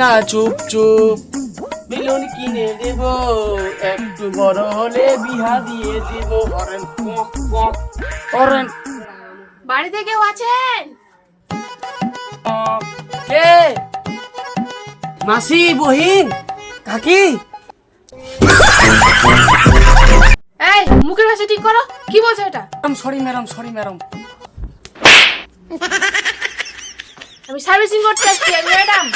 না চুপ চুপ। বেলুন কিনে দেব একটু বড় হলে বিহা দিয়ে দেব। পক হরেন বাড়িতে কেউ আছেন। কে? মাসি বহিন কাকি? এই মুখের ভাষা ঠিক করো। কি বলছো এটা? Madam sorry madam sorry madam. আমি সার্ভিসিং করতে আসছি আমি ম্যাডাম।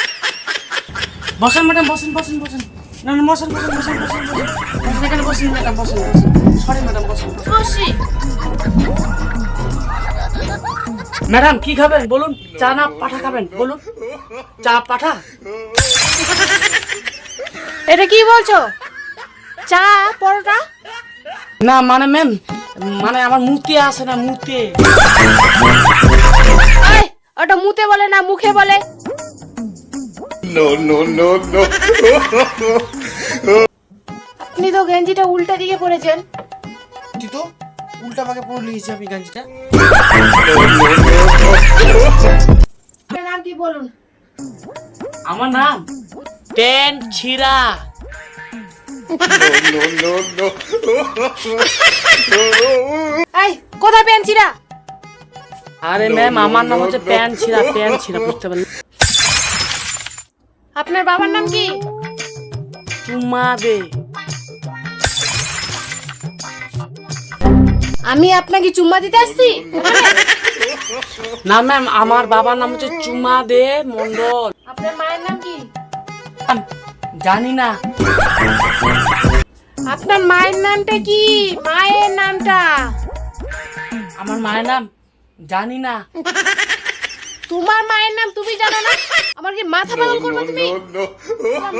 বসেন ম্যাডাম বসেন বসেন বসেন। না না বসেন বসেন বসেন বসেন বসেন। এখানে বসেন ম্যাডাম বসেন বসেন। সরি ম্যাডাম বসেন। বসি। ম্যাডাম কি খাবেন? বলুন চা না পাঠা খাবেন? বলুন চা পাঠা? এটা কি বলছো? চা পরোটা? না মানে ম্যাম মানে আমার মুতে আসে না মুতে। ওটা মুতে বলে না মুখে বলে। No, no, no, no. আপনি তো গেঞ্জিটা উল্টা দিকে পরেছেন। তুই তো উল্টা পাকে পড়ে লিয়েছি আমি গাঞ্জিটা। আপনার নাম কি বলুন? আমার নাম প্যান্ট ছিঁড়া No, no, no, no. এই কোথায় পেন্সিরা আরে ম্যাম আমার নাম হচ্ছে প্যান্ট ছিঁড়া প্যান্ট ছিঁড়া বুঝতে পারলেন আপনার বাবার নাম কি? দে। আমি আপনাকে চুম্মা দিতে আসছি? না ম্যাম আমার বাবার নাম হচ্ছে চুমা দে মন্ডল আপনার মায়ের নাম কি? জানি না। আপনার মায়ের নামটা কি? মায়ের নামটা? আমার মায়ের নাম জানি না। তোমার মায়ের নাম তুমি জানো না? আমার কি মাথা পাগল করবে তুমি?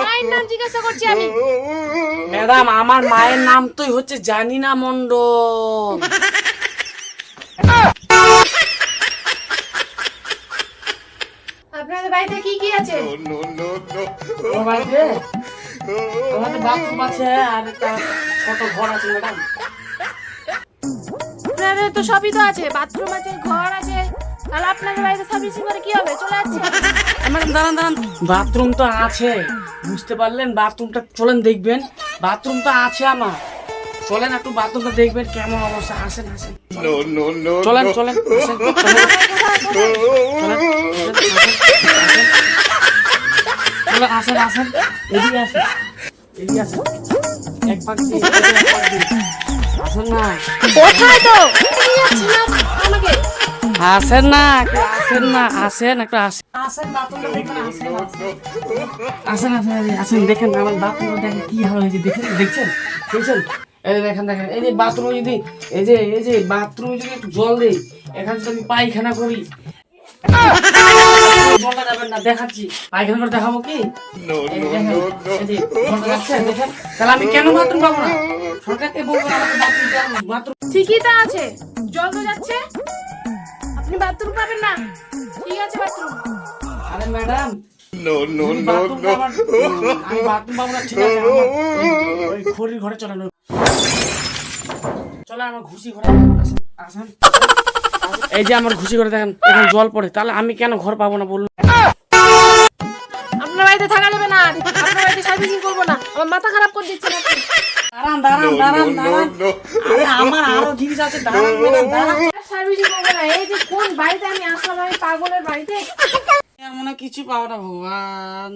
মায়ের নাম জিজ্ঞাসা করছি আমি। ম্যাডাম আমার মায়ের নাম তো হচ্ছে জানি না মন্ডল আপনাদের বাড়িতে কি কি আছে? বাড়িতে? আমাদের বাথরুম আছে আর একটা ছোট ঘর আছে ম্যাডাম। আপনাদের তো সবই তো আছে। বাথরুম আছে ঘর আছে। তাহলে আপনাদের বাড়িতে সার্ভিসিং করে কি হবে? চলে যাচ্ছে ম্যাডাম দাঁড়ান দাঁড়ান। বাথরুম তো আছে। বুঝতে পারলেন? বাথরুমটা চলেন দেখবেন। বাথরুম তো আছে আমার। চলেন একটু বাথরুমটা দেখবেন কেমন অবস্থা। আসেন আসেন. চলেন চলেন আসেন, চলেন, চলেন, চলেন, আসেন আসেন। এদিকে আসেন। এদিকে আসেন। এক পাক। আসেন না। কোথায় তো? আমাকে। আসেন না আসেন না আসেন একটু আসেন আসেন আসেন আসেন দেখেন আমার বাথরুমটা দেখেন কি হাল হয়েছে দেখেন দেখছেন? দেখছেন? এই দেখেন দেখেন এই যে বাথরুমে যদি এই যে এই যে বাথরুমে যদি একটু জল দেই এখানে যদি আমি পায়খানা করি। জলটা যাবেন না দেখাচ্ছি। পায়খানা করে দেখাবো কি? তাহলে আমি কেন বাথরুম পাবো না? সরকারকে বলব আমাকে বাথরুম ঠিকই তো আছে জল তো যাচ্ছে। আপনি বাথরুম পাবেন না। ঠিক আছে বাথরুম আরে ম্যাডাম No, no, যদি no, বাথরুম no. আমার- আমি বাথরুম পাবো না ঠিক আছে ওই- ওই খড়ির ঘরে চলেন ওই- আমার ঘুষি ঘরে আসেন। আসেন এই যে আমার ঘুষি ঘরে দেখেন এখন জল পড়ে। তাহলে আমি কেন ঘর পাবো না বলুন? আপনার বাড়িতে থাকা যাবে না আপনার বাড়িতে সার্ভিসিং করব না। আমার মাথা খারাপ করে দিচ্ছে আপনি দাঁড়ান দাঁড়ান দাঁড়ান দাঁড়ান। আমার আরও জিনিস আছে। দাঁড়ান দাঁড়ান। এই যে কোন বাড়িতে আমি আসলাম পাগলের বাড়িতে? এমন কিছু পাবো না ভগবান।